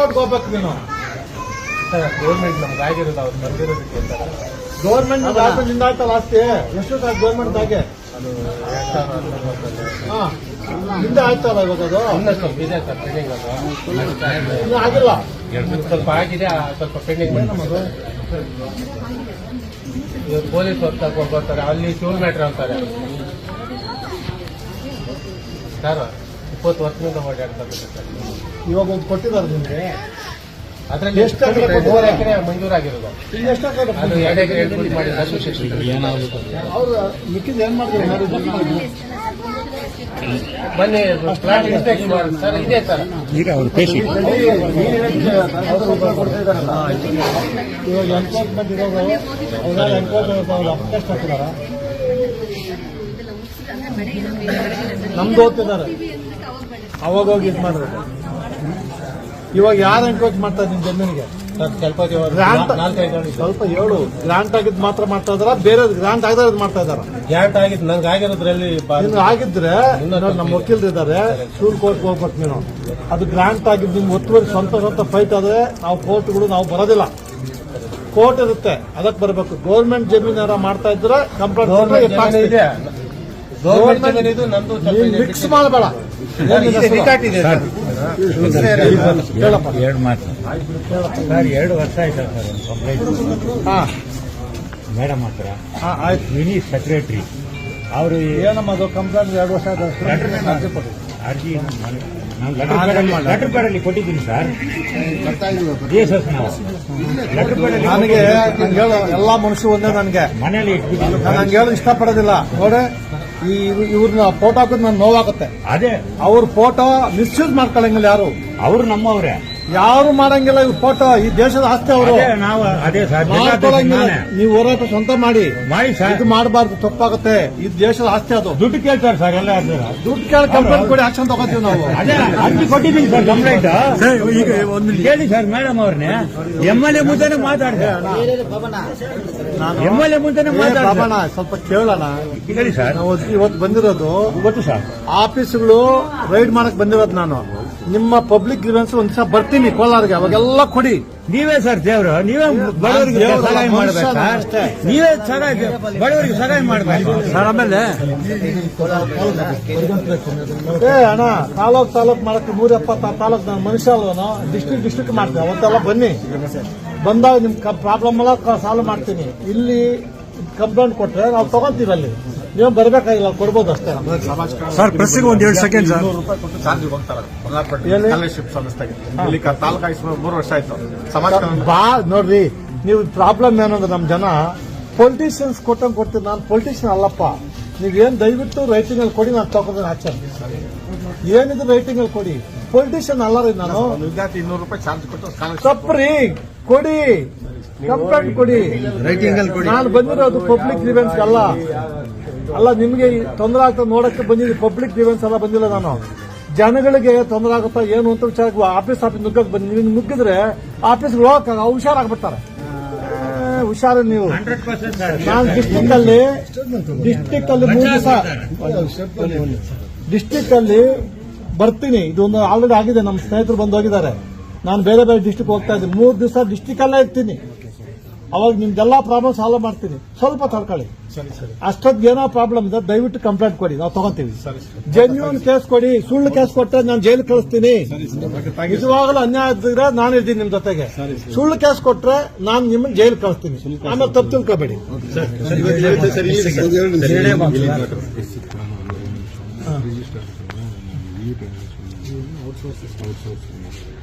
ಕೋರ್ಟ್ಗೆ ಹೋಗ್ಬೇಕು ನೀನು. ಗೌರ್ಮೆಂಟ್ ನಮ್ಗೆ ಆಗಿರೋದು ಅವ್ರು ಬಂದಿರೋದಕ್ಕೆ ಗೌರ್ಮೆಂಟ್ ಆದ್ಮೇಲೆ ನಿಂದ ಆಯ್ತಲ್ಲ ಆಸ್ತಿ ಎಷ್ಟು ಗೌರ್ಮೆಂಟ್ ಆಗಿ? ಅದು ಎರಡು ಸಾವಿರ ಹನ್ನೊಂದು ವರ್ಷದಲ್ಲಿ. ಹಾ. ನಿಂದ ಆಯ್ತಲ್ಲ ಇವಾಗ ಅದು? ಇನ್ನೂ ಸ್ವಲ್ಪ ಇದೆ ಸರ್ ಪೆಂಡಿಂಗ್ ಅದು. ಇನ್ನು ಆಗಿಲ್ಲ? ಸ್ವಲ್ಪ ಆಗಿದೆ ಸ್ವಲ್ಪ ಪೆಂಡಿಂಗ್ ಮಾಡಿ ಇವ್ರು ಪೊಲೀಸ್ ಹೊತ್ತು ತಗೊಂಡು ಬರ್ತಾರೆ ಅಲ್ಲಿ ಟೂಲ್ ಮ್ಯಾಟ್ರ್ ಅಂತಾರೆ. ಸರ್ ಇಪ್ಪತ್ತು ವರ್ಷದಿಂದ ಓಡಾಡ್ತಾರೆ ಸರ್. ಇವಾಗ ಒಂದು ಕೊಟ್ಟಿದ್ದಾರೆ ನಿಮ್ಗೆ. ಅದರಲ್ಲಿ ಎಷ್ಟು? ಮೂರು ಎಕರೆ ಮಂಜೂರಾಗಿರೋದು ಎಷ್ಟು ಅದು ಎರಡು ಎಕರೆ ಮಾಡಿ ಅವ್ರು ಮಿಕ್ಕಿದ ಏನ್ ಮಾಡಿದ್ರು ಪ್ಲಾಟ್ ಇನ್ಸ್ಪೆಕ್ಷನ್ ಮಾಡಿ ಸರ್ ಇದೆ ಸರ್. ಈಗ ಅವ್ರು ಪೇಶಿ ಇವಾಗ ಎನ್ಕ್ವೈರ್ಮೆಂಟ್ ಇರೋದು ಅವ್ರ ಅವ್ರು ಹಾಕಿದಾರ ನಮ್ದು ಓದ್ತಿದ್ದಾರೆ ಅವಾಗ ಹೋಗಿ ಇದು ಮಾಡಿದ್ರು ಇವಾಗ ಯಾರು ಎನ್ಕ್ರೋಚ್ ಮಾಡ್ತಾ ನಿಮ್ ಜಮೀನಿಗೆ ಸ್ವಲ್ಪ ಗ್ರಾಂಟ್ ಹೇಳು. ಗ್ರಾಂಟ್ ಆಗಿದ್ ಮಾತ್ರ ಮಾಡ್ತಾ ಇದಾರ ಬೇರೆ ಗ್ರಾಂಟ್ ಆಗದ ಮಾಡ್ತಾ ಇದಾರ ಗ್ರಾಂಟ್ ಆಗಿದ್ ನಂಗೆ ಆಗಿರೋದ್ರಲ್ಲಿ ಆಗಿದ್ರೆ ನಮ್ಮ ವಕೀಲರು ಇದ್ದಾರೆ. ಸ್ಕೂಲ್ ಕೋರ್ಟ್ ಹೋಗ್ಬೇಕು ನೀನು. ಅದು ಗ್ರಾಂಟ್ ಆಗಿದ್ದು ನಿಮ್ಗೆ ಒತ್ತುವರಿ ಸ್ವಂತ ಸ್ವಂತ ಫೈಟ್ ಆದ್ರೆ ನಾವು ಕೋರ್ಟ್ಗಳು ನಾವು ಬರೋದಿಲ್ಲ. ಕೋರ್ಟ್ ಇರುತ್ತೆ. ಅದಕ್ಕೆ ಬರಬೇಕು. ಗೌರ್ಮೆಂಟ್ ಜಮೀನಾರ ಮಾಡ್ತಾ ಇದ್ರೆ ಕಂಪ್ಲೇಂಟ್. ಮಿಕ್ಸ್ ಮಾಡಬೇಡ. ಸರ್. ಎರಡು ಮಾತು ಸರ್ ಎರಡು ವರ್ಷ ಆಯ್ತು ಸರ್ ಒಂದು ಕಂಪ್ಲೇಂಟ್ ಹಾ ಮೇಡಮ್ ಹತ್ರ ಆಯ್ತು ಮಿನಿ ಸೆಕ್ರೆಟ್ರಿ ಅವರು ಏನಮ್ಮ ಅದು ಕಂಪ್ಲೇಂಟ್ ಎರಡು ವರ್ಷ ಅರ್ಜಿ ಲೆಟರ್ ಪ್ಯಾಡಲ್ಲಿ ಲೆಟರ್ ಕೊಟ್ಟಿದ್ದೀನಿ ಸರ್ ನಾವು ಲೆಟರ್ ಪ್ಯಾಡಲ್ಲಿ ನನಗೆ ನಂಗೆ ಹೇಳು ಎಲ್ಲಾ ಮನುಷ್ಯ ಒಂದೇ ನನಗೆ ಮನೆಯಲ್ಲಿ ನಾನು ಹಂಗೆ ಇಷ್ಟಪಡೋದಿಲ್ಲ ನೋಡಿ ಈ ಇವ್ರನ್ನ ಫೋಟೋ ಹಾಕೋದು ನಾನು ನೋವಾಗುತ್ತೆ. ಅದೇ. ಅವ್ರ ಫೋಟೋ ಮಿಸ್ಯೂಸ್ ಮಾಡ್ಕೊಳಂಗಿಲ್ಲ ಯಾರು? ಅವರು ನಮ್ಮವ್ರೆ. ಯಾರು ಮಾಡಂಗಿಲ್ಲ ಇವ್ ಫೋಟೋ ಈ ದೇಶದ ಆಸ್ತಿ ಅವರು. ಅದೇ ನಾವು ಅದೇ ಸರ್ ಮಾಡ್ಕೊಳಂಗಿಲ್ಲ. ನಾನೇ. ನೀವು ಹೋರಾಟ ಸ್ವಂತ ಮಾಡಿ. ಮಾಡಿ ಸರ್. ಇದು ಮಾಡಬಾರ್ದು ತಪ್ಪಾಗುತ್ತೆ. ಈ ದೇಶದ ಆಸ್ತಿ ಅದು. ದುಡ್ಡು ಕೇಳ್ತಾರೆ ಸರ್ ಎಲ್ಲ ದುಡ್ಡು ಕೇಳಿ ಕಂಪ್ಲೇಂಟ್ ಕೊಡಿ ಆಕ್ಷನ್ ತಗೋತೀವಿ ನಾವು. ಅದೇ ಅರ್ಜಿ ಕೊಟ್ಟಿದ್ದೀನಿ ಸರ್ ಕಂಪ್ಲೇಂಟ್. ಈಗ ಒಂದು ಕೇಳಿ ಸರ್ ಮೇಡಮ್ ಅವ್ರನ್ನೇ ಎಂ ಎಲ್ ಎ ಮುಂದೆನೆ ಮಾತಾಡಿದೆ. ಎಂ ಎಲ್ ಎ ಮುಂದೆನೆ ಮಾತಾಡೋಣ ಬಾಬಣ್ಣ ಸ್ವಲ್ಪ ಕೇಳೋಣ. ಹೇಳಿ ಸರ್. ನಾವು ಇವತ್ತು ಬಂದಿರೋದು ಗೊತ್ತು ಸರ್. ಆಫೀಸ್ಗಳು ರೈಡ್ ಮಾಡಕ್ ಬಂದಿರೋದು ನಾನು. ನಿಮ್ಮ ಪಬ್ಲಿಕ್ ಗ್ರೀವೆನ್ಸ್ ಒಂದ್ಸ ದಿವಸ ಬರ್ತೀನಿ ಕೋಲಾರ್ಗೆ ಅವಾಗೆಲ್ಲ ಕೊಡಿ. ನೀವೇ ಸರ್ ದೇವರು ನೀವೇ ಬಡವರಿಗೆ ಸಹಾಯ ಮಾಡಬೇಕು. ನೀವೇ ಸಹಾಯ ಬಡವರಿಗೆ ಸಹಾಯ ಮಾಡ್ಬೇಕು. ಸರ್ ಆಮೇಲೆ ಏ ಅಣ್ಣ ತಾಲೂಕ್ ತಾಲೂಕ್ ಮಾಡಕ್ಕೆ ನೂರ ಎಪ್ಪತ್ತ ತಾಲೂಕ್ ನಾನು ಮನುಷ್ಯ ಅಲ್ವನು? ಡಿಸ್ಟ್ರಿಕ್ಟ್ ಡಿಸ್ಟ್ರಿಕ್ಟ್ ಮಾಡ್ತೀನಿ. ಅವತ್ತೆಲ್ಲ ಬನ್ನಿ. ಬಂದಾಗ ನಿಮ್ ಪ್ರಾಬ್ಲಮ್ ಎಲ್ಲ ಸಾಲ್ವ್ ಮಾಡ್ತೀನಿ. ಇಲ್ಲಿ ಕಂಪ್ಲೇಂಟ್ ಕೊಟ್ರೆ ನಾವು ತಗೊಂತೀವಿ ಅಲ್ಲಿ. ನೀವು ಬರಬೇಕಾಗಿಲ್ಲ ಕೊಡ್ಬೋದು ಅಷ್ಟೇ. ಸರ್ ಪ್ರೆಸ್ಸಿಗೆ ಒಂದು ಎರಡು ಸೆಕೆಂಡ್ ಸರ್. ಚಾರ್ಜ್ ಹೋಗ್ತಾರೆ? ಸ್ಕಾಲರ್ಶಿಪ್ ಸಂಸ್ಥೆಗೆ. ಇಲ್ಲಿ ತಾಲೂಕು ಮೂರು ವರ್ಷ ಆಯ್ತು. ಸಮಾಜ ಬಾ ನೋಡ್ರಿ ನೀವು ಪ್ರಾಬ್ಲಮ್ ಏನಂದ್ರೆ ನಮ್ಮ ಜನ ಪೊಲಿಟಿಷಿಯನ್ಸ್ ಕೊಟ್ಟಂಗ್ ಕೊಡ್ತೀನಿ ನಾನು ಪೊಲಿಟಿಷಿಯನ್ ಅಲ್ಲಪ್ಪ. ನೀವೇನ್ ದಯವಿಟ್ಟು ರೈಟಿಂಗ್ ಅಲ್ಲಿ ಕೊಡಿ ನಾನು ತಗೊಂಡ್ರೆ ಆಚಾರ ಏನಿದ್ರು ರೈಟಿಂಗ್ ಅಲ್ಲಿ ಕೊಡಿ. ಪೊಲಿಟಿಷಿಯನ್ ಅಲ್ಲ ರೀ ನಾನು. ವಿದ್ಯಾರ್ಥಿ ಇನ್ನೂರು ರೂಪಾಯಿ ಚಾರ್ಜ್ ಕೊಟ್ಟು ತಪ್ಪ್ರಿ ಕೊಡಿ. ಕಂಪ್ಲೇಂಟ್ ಕೊಡಿ. ರೈಟಿಂಗ್ ಅಲ್ಲಿ ಕೊಡಿ. ನಾನು ಬಂದಿರೋದು ಪಬ್ಲಿಕ್ ಗ್ರೀವೆನ್ಸ್ ಅಲ್ಲ. ಅಲ್ಲ, ನಿಮ್ಗೆ ತೊಂದರೆ ಆಗ್ತಾ ನೋಡಕ್ಕೆ ಬಂದಿದ್ದು ಪಬ್ಲಿಕ್ ಡಿವೆನ್ಸ್ ಎಲ್ಲ ಬಂದಿಲ್ಲ ನಾನು. ಜನಗಳಿಗೆ ತೊಂದರೆ ಆಗುತ್ತಾ ಏನು ಅಂತ ವಿಚಾರ ಆಫೀಸ್ ಆಫೀಸ್ ನುಗ್ಗಕ್ ಬಂದು ನೀವು ನುಗ್ಗಿದ್ರೆ ಆಫೀಸ್ಗೆ ಹೋಗಕ್ ಹುಷಾರಾಗ್ಬಿಡ್ತಾರೆ. ಹುಷಾರ ನೀವು. ನಾನು ಡಿಸ್ಟಿಕ್ ಅಲ್ಲಿ ಡಿಸ್ಟಿಕ್ ಅಲ್ಲಿ ಮೂರು ದಿವಸ ಡಿಸ್ಟಿಕ್ ಅಲ್ಲಿ ಬರ್ತೀನಿ. ಇದೊಂದು ಆಲ್ರೆಡಿ ಆಗಿದೆ, ನಮ್ಮ ಸ್ನೇಹಿತರು ಬಂದು ಹೋಗಿದ್ದಾರೆ. ನಾನು ಬೇರೆ ಬೇರೆ ಡಿಸ್ಟಿಕ್ ಹೋಗ್ತಾ ಇದ್ದೀನಿ. ಮೂರು ದಿವಸ ಡಿಸ್ಟಿಕ್ ಅಲ್ಲೇ ಇರ್ತೀನಿ. ಅವಾಗ ನಿಮ್ದೆಲ್ಲ ಪ್ರಾಬ್ಲಮ್ ಸಾಲ್ವ್ ಮಾಡ್ತೀನಿ. ಸ್ವಲ್ಪ ತಡ್ಕೊಳ್ಳಿ. ಅಷ್ಟೊತ್ತಿಗೆ ಏನೋ ಪ್ರಾಬ್ಲಮ್ ಇದೆ ದಯವಿಟ್ಟು ಕಂಪ್ಲೇಂಟ್ ಕೊಡಿ ನಾವು ತಗೋತೀವಿ. ಜೆನ್ಯೂನ್ ಕೇಸ್ ಕೊಡಿ ಸುಳ್ಳು ಕೇಸ್ ಕೊಟ್ಟರೆ ನಾನು ಜೈಲು ಕಳಿಸ್ತೀನಿ. ನಿಜವಾಗಲೂ ಅನ್ಯಾಯ ಇದ್ರೆ ನಾನು ಇದ್ದೀನಿ ನಿಮ್ ಜೊತೆಗೆ. ಸುಳ್ಳು ಕೇಸ್ ಕೊಟ್ರೆ ನಾನು ನಿಮ್ಮನ್ನ ಜೈಲು ಕಳಿಸ್ತೀನಿ. ಆಮೇಲೆ ತಪ್ಪು ತಿಳ್ಕೊಬೇಡಿ.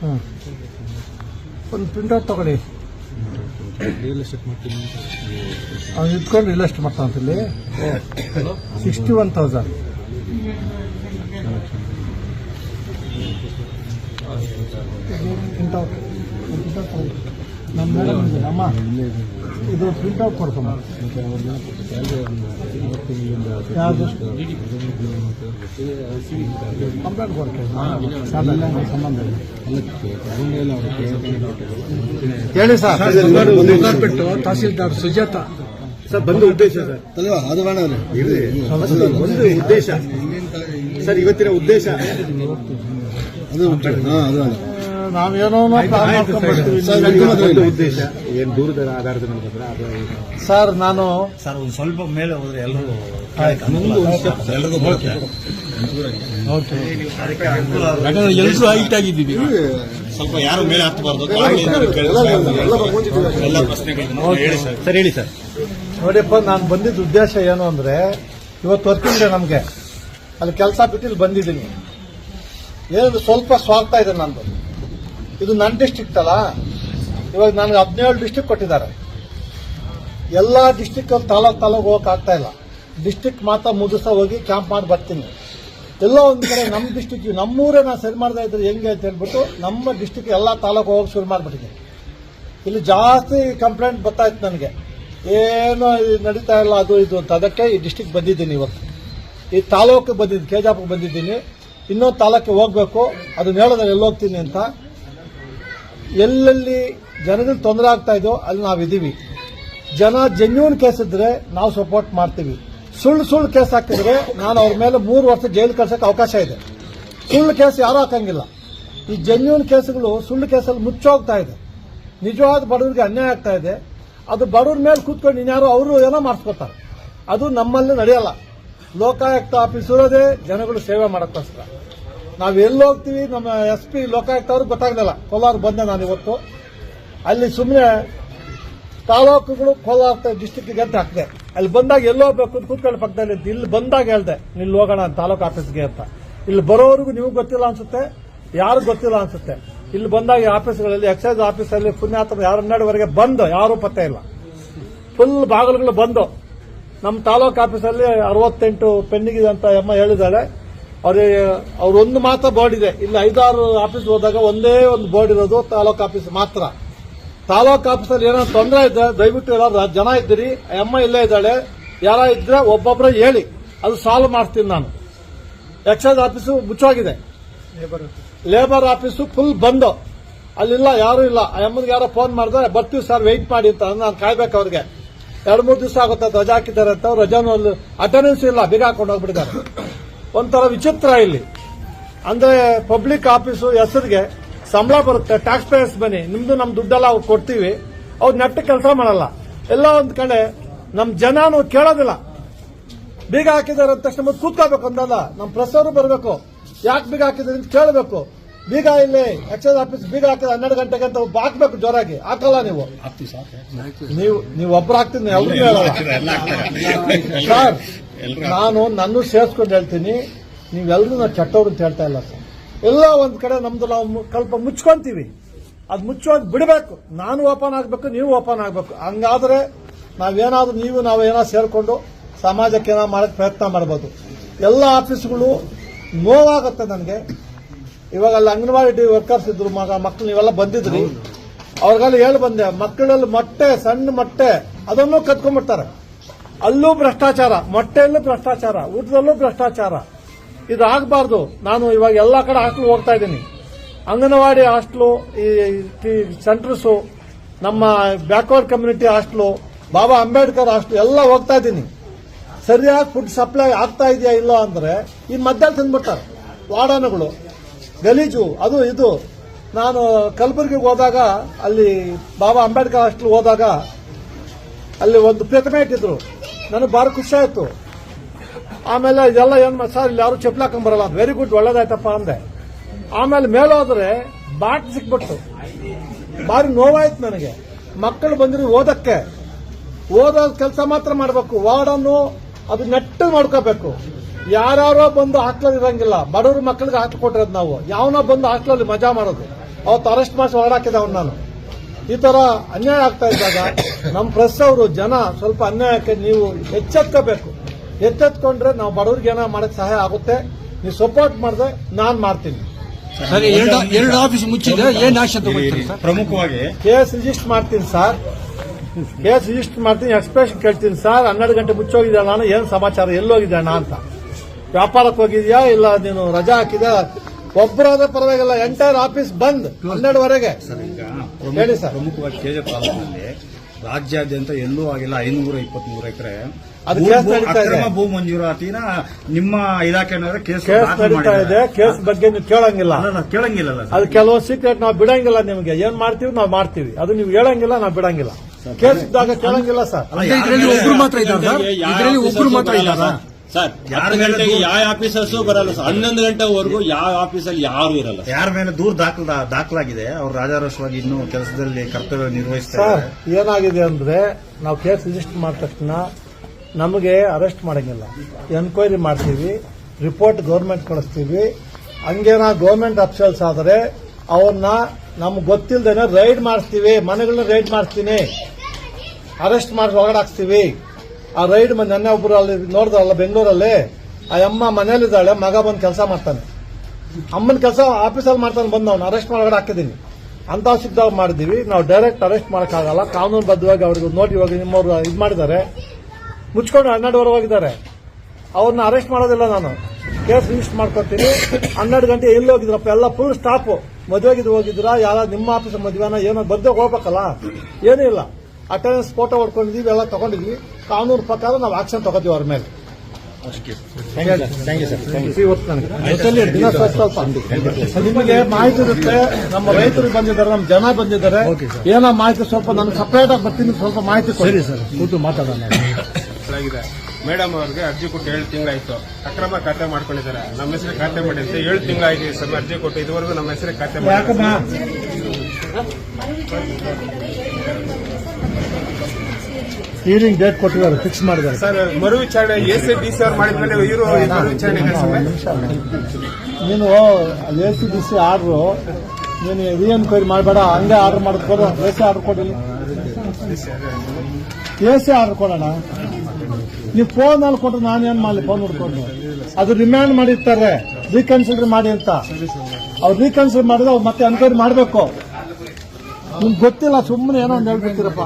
ಹ್ಮ್. ಒಂದು ಪ್ರಿಂಟ್ಔಟ್ ತಗೊಳ್ಳಿ. ಇಟ್ಕೊಂಡು ರಿಯಲ್ ಎಸ್ಟೇಟ್ ಮಾಡ್ತಾನೆ ಇಲ್ಲಿ ಸಿಕ್ಸ್ಟಿ ಒನ್ ತೌಸಂಡ್ ನಮ್ಮ ಮೇಡಮ್ ಅಮ್ಮ ಇದು ಪ್ರಿಂಟ್ ಔಟ್ ಯಾವ್ದು ಕಂಪ್ಲೇಂಟ್ ಕೊಡ್ತೇವೆ ಸಂಬಂಧ ಇಲ್ಲ. ಹೇಳಿ ಸರ್. ತಹಸೀಲ್ದಾರ್ ಸುಜಾತ. ಸರ್ ಬಂದು ಉದ್ದೇಶ ಸರ್. ಅಲ್ವಾ ಅದು ಬಂದು ಒಂದು ಉದ್ದೇಶ. ಸರ್ ಇವತ್ತಿನ ಉದ್ದೇಶ. ಅದು ಹಾ ಅದು. ನಾವೇನೋ ಉದ್ದೇಶ ಏನ್ ದೂರದ ಆಧಾರದ ಮೇಲೆ ಸರ್ ನಾನು ಸರ್ ಒಂದು ಸ್ವಲ್ಪ ಮೇಲೆ ಹೋದ್ರೆ ಎಲ್ಲರೂ ಎಲ್ರಿಗೂ ಬರುತ್ತೆ. ಎಲ್ಲರೂ ಹೈಟ್ ಆಗಿದ್ದೀವಿ. ಸ್ವಲ್ಪ ಯಾರು ಮೇಲೆ ಹತ್ತಬಾರ್ದು ಎಲ್ಲ ಪ್ರಶ್ನೆಗಳು ಹೇಳಿ ಸರ್. ಸರ್ ಹೇಳಿ ಸರ್. ನೋಡಿಯಪ್ಪ ನಾನು ಬಂದಿದ್ದ ಉದ್ದೇಶ ಏನು ಅಂದ್ರೆ ಇವತ್ತು ಹೊತ್ತಿದ್ರೆ ಡೇ ನಮಗೆ. ಅಲ್ಲಿ ಕೆಲಸ ಬಿಟ್ಟು ಇಲ್ಲಿ ಬಂದಿದ್ದೀನಿ. ಏನು ಸ್ವಲ್ಪ ಸ್ವಾಗತ ಇದೆ ನಂದು. ಇದು ನನ್ನ ಡಿಸ್ಟಿಕ್ಟ್ ಅಲ್ಲ. ಇವಾಗ ನನಗೆ ಹದಿನೇಳು ಡಿಸ್ಟಿಕ್ ಕೊಟ್ಟಿದ್ದಾರೆ. ಎಲ್ಲ ಡಿಸ್ಟಿಕ್ ತಾಲೂಕ್ ತಾಲೂಕು ಹೋಗಕ್ ಆಗ್ತಾ ಇಲ್ಲ. ಡಿಸ್ಟಿಕ್ ಮಾತ್ರ ಮುಗಿಸ್ತಾ ಹೋಗಿ ಕ್ಯಾಂಪ್ ಮಾಡಿ ಬರ್ತೀನಿ. ಎಲ್ಲ ಒಂದು ಕಡೆ ನಮ್ಮ ಡಿಸ್ಟಿಕ್ ನಮ್ಮೂರೇ ನಾನು ಸರಿ ಮಾಡ್ತಾ ಇದ್ರೆ ಹೆಂಗೆ ಅಂತ ಹೇಳ್ಬಿಟ್ಟು ನಮ್ಮ ಡಿಸ್ಟಿಕ್ ಎಲ್ಲ ತಾಲೂಕು ಹೋಗಿ ಶುರು ಮಾಡಿಬಿಟ್ಟಿದ್ದೀನಿ. ಇಲ್ಲಿ ಜಾಸ್ತಿ ಕಂಪ್ಲೇಂಟ್ ಬರ್ತಾ ಇತ್ತು ನನಗೆ. ಏನು ನಡೀತಾ ಇಲ್ಲ, ಅದು ಇದು ಅಂತ. ಅದಕ್ಕೆ ಈ ಡಿಸ್ಟಿಕ್ ಬಂದಿದ್ದೀನಿ ಇವತ್ತು. ಈ ತಾಲೂಕಿಗೆ ಬಂದಿದ್ದೀನಿ ಕೆಜಾಪುಗೆ ಬಂದಿದ್ದೀನಿ. ಇನ್ನೊಂದು ತಾಲೂಕಿಗೆ ಹೋಗಬೇಕು. ಅದನ್ನ ಹೇಳೋದ್ರೆ ಎಲ್ಲಿ ಹೋಗ್ತೀನಿ ಅಂತ. ಎಲ್ಲೆಲ್ಲಿ ಜನಗಳಿಗೆ ತೊಂದರೆ ಆಗ್ತಾ ಇದೋ ಅಲ್ಲಿ ನಾವಿದ್ದೀವಿ ಜನ ಜೆನ್ಯೂನ್ ಕೇಸ್ ಇದ್ರೆ ನಾವು ಸಪೋರ್ಟ್ ಮಾಡ್ತೀವಿ. ಸುಳ್ಳು ಸುಳ್ಳು ಕೇಸ್ ಹಾಕಿದ್ರೆ ನಾನು ಅವ್ರ ಮೇಲೆ ಮೂರು ವರ್ಷ ಜೈಲು ಕಳ್ಸಕ್ಕೆ ಅವಕಾಶ ಇದೆ. ಸುಳ್ಳು ಕೇಸ್ ಯಾರೂ ಹಾಕಂಗಿಲ್ಲ. ಈ ಜೆನ್ಯೂನ್ ಕೇಸ್ಗಳು ಸುಳ್ಳು ಕೇಸಲ್ಲಿ ಮುಚ್ಚೋಗ್ತಾ ಇದೆ. ನಿಜವಾದ ಬಡವರಿಗೆ ಅನ್ಯಾಯ ಆಗ್ತಾ ಇದೆ. ಅದು ಬಡವ್ರ ಮೇಲೆ ಕೂತ್ಕೊಂಡು ಇನ್ಯಾರೋ ಅವರು ಏನೋ ಮಾಡಿಸ್ಕೊತಾರೆ. ಅದು ನಮ್ಮಲ್ಲಿ ನಡೆಯಲ್ಲ. ಲೋಕಾಯುಕ್ತ ಆಫೀಸ್ ಇರೋದೇ ಜನಗಳು ಸೇವೆ ಮಾಡೋಕ್ಕೋಸ್ಕರ. ನಾವು ಎಲ್ಲಿ ಹೋಗ್ತೀವಿ, ನಮ್ಮ ಎಸ್ ಪಿ ಲೋಕಾಯುಕ್ತ ಅವ್ರಿಗೆ ಗೊತ್ತಾಗ್ಲಿಲ್ಲ ಕೋಲಾರ ಬಂದೆ ನಾನು ಇವತ್ತು. ಅಲ್ಲಿ ಸುಮ್ಮನೆ ತಾಲೂಕುಗಳು ಕೋಲಾರ ಡಿಸ್ಟಿಕ್ಗೆ ಅಂತ ಹಾಕಿದೆ. ಅಲ್ಲಿ ಬಂದಾಗ ಎಲ್ಲಿ ಅಂತ ಕೂತ್ಕೊಳ್ಳೋ ಪಕ್ಕದಲ್ಲಿ ಇಲ್ಲಿ ಬಂದಾಗ ಹೇಳ್ದೆ, ಇಲ್ಲಿ ಹೋಗೋಣ ತಾಲೂಕು ಆಫೀಸ್ಗೆ ಅಂತ. ಇಲ್ಲಿ ಬರೋವರೆಗೂ ನಿಮಗೆ ಗೊತ್ತಿಲ್ಲ ಅನ್ಸುತ್ತೆ? ಯಾರು ಗೊತ್ತಿಲ್ಲ ಅನ್ಸುತ್ತೆ? ಇಲ್ಲಿ ಬಂದಾಗ ಆಫೀಸ್ಗಳಲ್ಲಿ, ಎಕ್ಸೈಸ್ ಆಫೀಸಲ್ಲಿ ಪುಣ್ಯಾತ್ಮ ಯಾರು ಹನ್ನೆರಡುವರೆಗೆ ಬಂದು, ಯಾರೂ ಪತ್ತೆ ಇಲ್ಲ. ಫುಲ್ ಬಾಗಿಲುಗಳು ಬಂದು. ನಮ್ಮ ತಾಲೂಕು ಆಫೀಸಲ್ಲಿ ಅರವತ್ತೆಂಟು ಪೆಂಡಿಂಗ್ ಅಂತ ಎಮ್ಮ ಹೇಳಿದಾಳೆ. ಅವ್ರಿಗೆ ಅವ್ರೊಂದು ಮಾತ್ರ ಬೋರ್ಡ್ ಇದೆ. ಇಲ್ಲಿ ಐದಾರು ಆಫೀಸ್ ಹೋದಾಗ ಒಂದೇ ಒಂದು ಬೋರ್ಡ್ ಇರೋದು ತಾಲೂಕು ಆಫೀಸ್ ಮಾತ್ರ. ತಾಲೂಕು ಆಫೀಸಲ್ಲಿ ಏನಾದ್ರು ತೊಂದರೆ ಇದೆ ದಯವಿಟ್ಟು ಎಲ್ಲ ಜನ ಇದ್ದೀರಿ ಆ ಅಮ್ಮ ಇಲ್ಲೇ ಇದ್ದಾಳೆ ಯಾರ ಇದ್ರೆ ಒಬ್ಬೊಬ್ಬರೇ ಹೇಳಿ ಅದು ಸಾಲ್ವ್ ಮಾಡ್ತೀನಿ ನಾನು. ಎಕ್ಸೈಸ್ ಆಫೀಸು ಮುಚ್ಚೋಗಿದೆ. ಲೇಬರ್ ಆಫೀಸು ಫುಲ್ ಬಂದು. ಅಲ್ಲಿಲ್ಲ ಯಾರು ಇಲ್ಲ. ಅಮ್ಮನಿಗೆ ಯಾರೋ ಫೋನ್ ಮಾಡಿದ್ರೆ ಬರ್ತೀವಿ ಸರ್ ವೆಯ್ಟ್ ಮಾಡಿ ಅಂತ ನಾನು ಕಾಯ್ಬೇಕು ಅವ್ರಿಗೆ. ಎರಡು ಮೂರು ದಿವಸ ಆಗುತ್ತೆ ರಜಾ ಹಾಕಿದ್ದಾರೆ ಅಂತ ಅವ್ರು ರಜಾನು ಅಟೆಂಡೆನ್ಸ್ ಇಲ್ಲ ಬೀಗ ಹಾಕೊಂಡು ಹೋಗ್ಬಿಟ್ಟಿದ್ದಾರೆ. ಒಂಥರ ವಿಚಿತ್ರ ಇಲ್ಲಿ. ಅಂದ್ರೆ ಪಬ್ಲಿಕ್ ಆಫೀಸು ಹೆಸರಿಗೆ ಸಂಬಳ ಬರುತ್ತೆ ಟ್ಯಾಕ್ಸ್ ಪೇಯರ್ಸ್ ಬನ್ನಿ ನಿಮ್ದು ನಮ್ ದುಡ್ಡೆಲ್ಲ ಅವ್ರು ಕೊಡ್ತೀವಿ ಅವ್ರು ನೆಟ್ಟ ಕೆಲಸ ಮಾಡಲ್ಲ. ಎಲ್ಲ ಒಂದ್ ಕಡೆ ನಮ್ ಜನನು ಕೇಳೋದಿಲ್ಲ. ಬೀಗ ಹಾಕಿದಾರೆ ಅಂತ ತಕ್ಷಣ ಮತ್ತೆ ಕೂತ್ಕೋಬೇಕು ಅಂದಲ್ಲ ನಮ್ಮ ಪ್ರೆಸ್ ಅವರು ಬರಬೇಕು. ಯಾಕೆ ಬೀಗ ಹಾಕಿದ್ರೆ ಅಂತ ಕೇಳಬೇಕು. ಬೀಗ ಇಲ್ಲಿ ಎಕ್ಸೈಸ್ ಆಫೀಸ್ ಬೀಗ ಹಾಕಿದ ಹನ್ನೆರಡು ಗಂಟೆಗೆ ಅಂತ ಒಬ್ಬ ಹಾಕ್ಬೇಕು ಜೋರಾಗಿ. ಹಾಕಲ್ಲ ನೀವು? ನೀವು ನೀವು ಒಬ್ರು ಹಾಕ್ತೀನಿ ಸರ್ ನಾನು ನನ್ನ ಸೇರಿಸ್ಕೊಂಡು ಹೇಳ್ತೀನಿ ನೀವೆಲ್ಲರೂ ನಾವು ಕೆಟ್ಟವ್ರು ಅಂತ ಹೇಳ್ತಾ ಇಲ್ಲ ಸರ್. ಎಲ್ಲ ಒಂದು ಕಡೆ ನಮ್ದು ನಾವು ಕಲ್ಪ ಮುಚ್ಕೊಂತೀವಿ. ಅದು ಮುಚ್ಚೋದು ಬಿಡಬೇಕು. ನಾನು ಓಪನ್ ಆಗಬೇಕು ನೀವು ಓಪನ್ ಆಗಬೇಕು. ಹಂಗಾದ್ರೆ ನಾವೇನಾದ್ರೂ ನೀವು ನಾವು ಸೇರಿಕೊಂಡು ಸಮಾಜಕ್ಕೆ ಏನೋ ಮಾಡಕ್ ಪ್ರಯತ್ನ ಮಾಡ್ಬೋದು. ಎಲ್ಲ ಆಫೀಸ್ಗಳು ನೋವಾಗುತ್ತೆ ನನಗೆ. ಇವಾಗ ಅಲ್ಲಿ ಅಂಗನವಾಡಿ ವರ್ಕರ್ಸ್ ಇದ್ರು ಮಗ ಮಕ್ಕಳು ನೀವೆಲ್ಲ ಬಂದಿದ್ರಿ. ಅವ್ರಿಗೆಲ್ಲ ಹೇಳಿ ಬಂದೆ ಮಕ್ಕಳಲ್ಲಿ ಮೊಟ್ಟೆ ಸಣ್ಣ ಮೊಟ್ಟೆ ಅದನ್ನು ಕತ್ಕೊಂಡ್ಬಿಡ್ತಾರೆ ಅಲ್ಲೂ ಭ್ರಷ್ಟಾಚಾರ, ಮೊಟ್ಟೆಯಲ್ಲೂ ಭ್ರಷ್ಟಾಚಾರ, ಊಟದಲ್ಲೂ ಭ್ರಷ್ಟಾಚಾರ. ಇದು ಆಗಬಾರ್ದು ನಾನು ಇವಾಗ ಎಲ್ಲ ಕಡೆ ಹಾಸ್ಟೆಲ್ ಹೋಗ್ತಾ ಇದ್ದೀನಿ. ಅಂಗನವಾಡಿ ಹಾಸ್ಟ್ಲು, ಈ ಸೆಂಟ್ರಸು, ನಮ್ಮ backward community hostel, Baba Ambedkar hostel ಎಲ್ಲ ಹೋಗ್ತಾ ಇದ್ದೀನಿ. ಸರಿಯಾಗಿ ಫುಡ್ ಸಪ್ಲೈ ಆಗ್ತಾ ಇದೆಯಾ ಇಲ್ಲ ಅಂದರೆ ಈ ಮಧ್ಯಾಹ್ನ ತಂದ್ಬಿಟ್ಟಾರೆ ವಾಡಾನುಗಳು ಗಲೀಜು, ಅದು ಇದು. ನಾನು ಕಲಬುರಗಿಗೆ ಹೋದಾಗ, ಅಲ್ಲಿ ಬಾಬಾ ಅಂಬೇಡ್ಕರ್ ಹಾಸ್ಟೆಲ್ ಹೋದಾಗ, ಅಲ್ಲಿ ಒಂದು ಪ್ರತಿಮೆ ಇಟ್ಟಿದ್ರು. ನನಗೆ ಭಾರಿ ಖುಷಿ ಆಯ್ತು. ಆಮೇಲೆ ಇದೆಲ್ಲ ಏನು ಸರ್, ಇಲ್ಲಿ ಯಾರು ಹಾಕೊಂಡ್ ಬರಲ್ಲ. ವೆರಿ ಗುಡ್ ಒಳ್ಳೇದಾಯ್ತಪ್ಪ ಅಂದೆ. ಆಮೇಲೆ ಮೇಲೋದ್ರೆ ಬಾಟ್ ಸಿಕ್ಬಿಟ್ಟು ಭಾರಿ ನೋವಾಯ್ತು ನನಗೆ. ಮಕ್ಕಳು ಬಂದ್ರಿ ಓದಕ್ಕೆ. ಓದೋ ಕೆಲಸ ಮಾತ್ರ ಮಾಡಬೇಕು. ವಾರ್ಡನ್ನು ಅದು ನೆಟ್ಟು ಮಾಡ್ಕೋಬೇಕು. ಯಾರ್ಯಾರೋ ಬಂದು ಹಾಕ್ಲಲ್ಲಿ ಇರಂಗಿಲ್ಲ. ಬಡವ್ರ ಮಕ್ಕಳಿಗೆ ಹಾಕಿ ಕೊಟ್ಟಿರೋದು ನಾವು. ಯಾವನೋ ಬಂದು ಹಾಕ್ಲಲ್ಲಿ ಮಜಾ ಮಾಡೋದು. ಅವತ್ತು ಅರೆಸ್ಟ್ ಮಾಡಿಸಿ ಹೊರಡಾಕಿದೆ ಅವ್ನು ನಾನು. ಈ ತರ ಅನ್ಯಾಯ ಆಗ್ತಾ ಇದ್ದಾಗ ನಮ್ಮ ಪ್ರೆಸ್ ಅವರು ಜನ ಸ್ವಲ್ಪ ಅನ್ಯಾಯಕ್ಕೆ ನೀವು ಎಚ್ಚೆತ್ಕೋಬೇಕು. ಎಚ್ಚೆತ್ಕೊಂಡ್ರೆ ನಾವು ಬಡವ್ರಿಗೆ ಏನೋ ಮಾಡಕ್ ಸಹಾಯ ಆಗುತ್ತೆ. ನೀವು ಸಪೋರ್ಟ್ ಮಾಡಿದ್ರೆ ನಾನು ಮಾಡ್ತೀನಿ. ಸರ್ ಎರಡು ಆಫೀಸ್ ಮುಚ್ಚಿದೆ ಏನ್ ಆಕ್ಷನ್ ತಗೋತೀರಿ ಸರ್? ಪ್ರಮುಖವಾಗಿ ಕೇಸ್ ರಿಜಿಸ್ಟರ್ ಮಾಡ್ತೀನಿ ಸರ್. ಕೇಸ್ ರಿಜಿಸ್ಟರ್ ಮಾಡ್ತೀನಿ ಎಕ್ಸ್ಪ್ರೆಷನ್ ಕೇಳ್ತೀನಿ ಸರ್. ಹನ್ನೆರಡು ಗಂಟೆ ಮುಚ್ಚೋಗಿದ್ಯಾ ನಾನು? ಏನ್ ಸಮಾಚಾರ? ಎಲ್ಲೋಗಿದ್ದೆ ನಾ ಅಂತ. ವ್ಯಾಪಾರಕ್ಕೆ ಹೋಗಿದ್ಯಾ? ಇಲ್ಲ ನೀನು ರಜಾ ಹಾಕಿದ ಒಬ್ಬರಾದ ಪರವಾಗಿಲ್ಲ ಎಂಟೈರ್ ಆಫೀಸ್ ಬಂದ್ ಹನ್ನೆರಡುವರೆಗೆ. ಪ್ರಮುಖವಾಗಿ ಕೆಜೆ ತಾಲೂಕಿನಲ್ಲಿ ರಾಜ್ಯಾದ್ಯಂತ ಎಲ್ಲೂ ಆಗಿಲ್ಲ ಐನೂರ ಇಪ್ಪತ್ಮೂರು ಎಕರೆ. ಅದು ಕೇಸ್ ನಡೀತಾ ಇದೆ. ಅಕ್ರಮ ಭೂ ಮಂಜೂರಾತಿನ ನಿಮ್ಮ ಇಲಾಖೆ ಕೇಸ್ ಇದೆ. ಕೇಸ್ ಬಗ್ಗೆ ನೀವು ಕೇಳಂಗಿಲ್ಲ. ಕೇಳಂಗಿಲ್ಲ ಸರ್. ಅದು ಕೆಲವು ಸೀಕ್ರೆಟ್ ನಾವು ಬಿಡಂಗಿಲ್ಲ ನಿಮಗೆ. ಏನ್ ಮಾಡ್ತೀವಿ ನಾವು ಮಾಡ್ತೀವಿ. ಅದು ನೀವು ಹೇಳಂಗಿಲ್ಲ ನಾವು ಬಿಡಂಗಿಲ್ಲ. ಕೇಸ್ ಇದ್ದಾಗ ಕೇಳಂಗಿಲ್ಲ ಸರ್. ಒಬ್ರು ಮಾತ್ರ ಇದ್ದಾರೆ? ಸರ್ ಇದರಲ್ಲಿ ಒಬ್ರು ಮಾತ್ರ ಇದ್ದಾರಾ? ಸರ್ ಯಾರ ಗಂಟೆಗೆ ಯಾವ ಆಫೀಸರ್ಸ್ ಬರಲ್ಲ ಸರ್. ಹನ್ನೊಂದು ಗಂಟೆವರೆಗೂ ಯಾವ ಆಫೀಸಲ್ಲಿ ಯಾರು ಇರಲ್ಲ. ಯಾರ ಮೇಲೆ ದೂರ ದಾಖಲ ದಾಖಲಾಗಿದೆ? ಅವ್ರು ರಾಜಾರೋಷವಾಗಿ ಇನ್ನೂ ಕೆಲಸದಲ್ಲಿ ಕರ್ತವ್ಯ ನಿರ್ವಹಿಸ್ತಾರೆ ಸರ್ ಏನಾಗಿದೆ ಅಂದ್ರೆ ನಾವು ಕೇಸ್ ರಿಜಿಸ್ಟರ್ ಮಾಡಿದ ತಕ್ಷಣ ನಮಗೆ ಅರೆಸ್ಟ್ ಮಾಡಂಗಿಲ್ಲ. ಎನ್ಕ್ವೈರಿ ಮಾಡ್ತೀವಿ ರಿಪೋರ್ಟ್ ಗೌರ್ಮೆಂಟ್ ಕಳಿಸ್ತೀವಿ. ಹಂಗೇನ ಗೌರ್ಮೆಂಟ್ ಅಫಿಷಿಯಲ್ಸ್ ಆದರೆ ಅವ್ರನ್ನ ನಮ್ಗೆ ಗೊತ್ತಿಲ್ಲದೇನೆ ರೈಡ್ ಮಾಡಿಸ್ತೀವಿ ಮನೆಗಳನ್ನ ರೈಡ್ ಮಾಡ್ತೀನಿ ಅರೆಸ್ಟ್ ಮಾಡಿ ಹೊರಗಡೆ ಹಾಕ್ಸ್ತೀವಿ. ಆ ರೈಡ್ ನೆನ್ನೆ ಒಬ್ರು ಅಲ್ಲಿ ನೋಡ್ದಲ್ಲ ಬೆಂಗಳೂರಲ್ಲಿ, ಆ ಅಮ್ಮ ಮನೇಲಿದ್ದಾಳೆ ಮಗ ಬಂದು ಕೆಲಸ ಮಾಡ್ತಾನೆ. ಅಮ್ಮನ ಕೆಲಸ ಆಫೀಸಲ್ಲಿ ಮಾಡ್ತಾನೆ ಬಂದು ಅವ್ನು. ಅರೆಸ್ಟ್ ಮಾಡೋಕೆ ಹಾಕಿದ್ದೀನಿ. ಅಂತ ಸಿದ್ಧಾಗ ಮಾಡಿದೀವಿ ನಾವು ಡೈರೆಕ್ಟ್ ಅರೆಸ್ಟ್ ಮಾಡೋಕ್ಕಾಗಲ್ಲ. ಕಾನೂನುಬದ್ಧವಾಗಿ ಅವ್ರಿಗೆ ನೋಡಿ ಇವಾಗ ನಿಮ್ಮವರು ಇದು ಮಾಡಿದ್ದಾರೆ. ಮುಚ್ಕೊಂಡು ಹನ್ನೆರಡುವರೆ ಹೋಗಿದ್ದಾರೆ. ಅವ್ರನ್ನ ಅರೆಸ್ಟ್ ಮಾಡೋದಿಲ್ಲ ನಾನು. ಕೇಸ್ ರಿಜಿಸ್ಟರ್ ಮಾಡ್ಕೊತೀನಿ. ಹನ್ನೆರಡು ಗಂಟೆ ಎಲ್ಲಿ ಹೋಗಿದ್ರಪ್ಪ? ಎಲ್ಲ ಫುಲ್ ಸ್ಟಾಪ್ ಮದುವೆಗಿದ್ದು ಹೋಗಿದ್ರ ಯಾರ ನಿಮ್ಮ ಆಫೀಸ್ ಮದುವೆನ? ಏನೋ ಬಂದೇ ಹೋಗ್ಬೇಕಲ್ಲ? ಏನೂ ಇಲ್ಲ. ಅಟೆಂಡೆನ್ಸ್ ಫೋಟೋ ಹೊಡ್ಕೊಂಡಿದೀವಿ ಎಲ್ಲ ತಗೊಂಡಿದ್ವಿ. ಕಾನೂನು ಪ್ರಕಾರ ನಾವು ಆಕ್ಷನ್ ತಗೋತೀವಿ ಅವ್ರ ಮೇಲೆ. ನಿಮಗೆ ಮಾಹಿತಿ ಇರುತ್ತೆ. ನಮ್ಮ ರೈತರು ಬಂದಿದ್ದಾರೆ ನಮ್ಮ ಜನ ಬಂದಿದ್ದಾರೆ. ಏನೋ ಮಾಹಿತಿ ಸ್ವಲ್ಪ ನಾನು ಸಪರೇಟ್ ಆಗಿ ಬರ್ತೀನಿ ಸ್ವಲ್ಪ ಮಾಹಿತಿ ಕೊಡಿ. ಸರ್ ಕೂತು ಮಾತಾಡೋಣ. ಮೇಡಮ್ ಅವ್ರಿಗೆ ಅರ್ಜಿ ಕೊಟ್ಟು ಏಳು ತಿಂಗಳಾಯ್ತು. ಅಕ್ರಮ ಖಾತೆ ಮಾಡ್ಕೊಂಡಿದ್ದಾರೆ. ನಮ್ಮ ಹೆಸರು ಖಾತೆ ಮಾಡಿ ಅಂತ ಏಳು ತಿಂಗಳಾಯ್ತು ಸರ್ ಅರ್ಜಿ ಕೊಟ್ಟು. ಇದುವರೆಗೂ ನಮ್ಮ ಹೆಸರು ಖಾತೆ ಮಾಡಿ ಹೀರಿಂಗ್ ಡೇಟ್ ಕೊಟ್ಟಿದ್ದಾರೆ ಫಿಕ್ಸ್ ಮಾಡಿದ್ದಾರೆ. ಸರ್ ಮರು ವಿಚಾರಣೆ ಎ ಸಿ ಡಿ ಸಿ ಅವ್ರು ಮಾಡಿದ್ಮೇಲೆ ಇವರು ಮರು ವಿಚಾರಣೆ ನೀನು A C B C order ನೀನು ರಿ ಎನ್ಕ್ವೈರಿ ಮಾಡಬೇಡ ಹಂಗೆ ಆರ್ಡರ್ ಮಾಡ್ಕೊಡು ಎ ಸಿ ಆರ್ಡರ್ ಕೊಡಿ ಎ ಸಿ ಆರ್ಡರ್ ಕೊಡೋಣ. ನೀವು ಫೋನ್ ಅಲ್ಲಿ ನಾನೇನು ನಾನೇನ್ ಮಾಡಲಿ? ಫೋನ್ ಹುಡ್ಕೊಂಡು ಅದು ರಿಮ್ಯಾಂಡ್ ಮಾಡಿರ್ತಾರೆ. ರೀಕನ್ಸಿಡರ್ ಮಾಡಿ ಅಂತ. ಅವ್ರು ರೀಕನ್ಸಿಡರ್ ಮಾಡಿದ್ರೆ ಅವ್ರು ಮತ್ತೆ ಎನ್ಕ್ವೈರಿ ಮಾಡಬೇಕು. ನಿಮ್ಗೆ ಗೊತ್ತಿಲ್ಲ ಸುಮ್ಮನೆ ಏನೋ ಒಂದು ಹೇಳ್ಬಿಡ್ತೀರಪ್ಪ.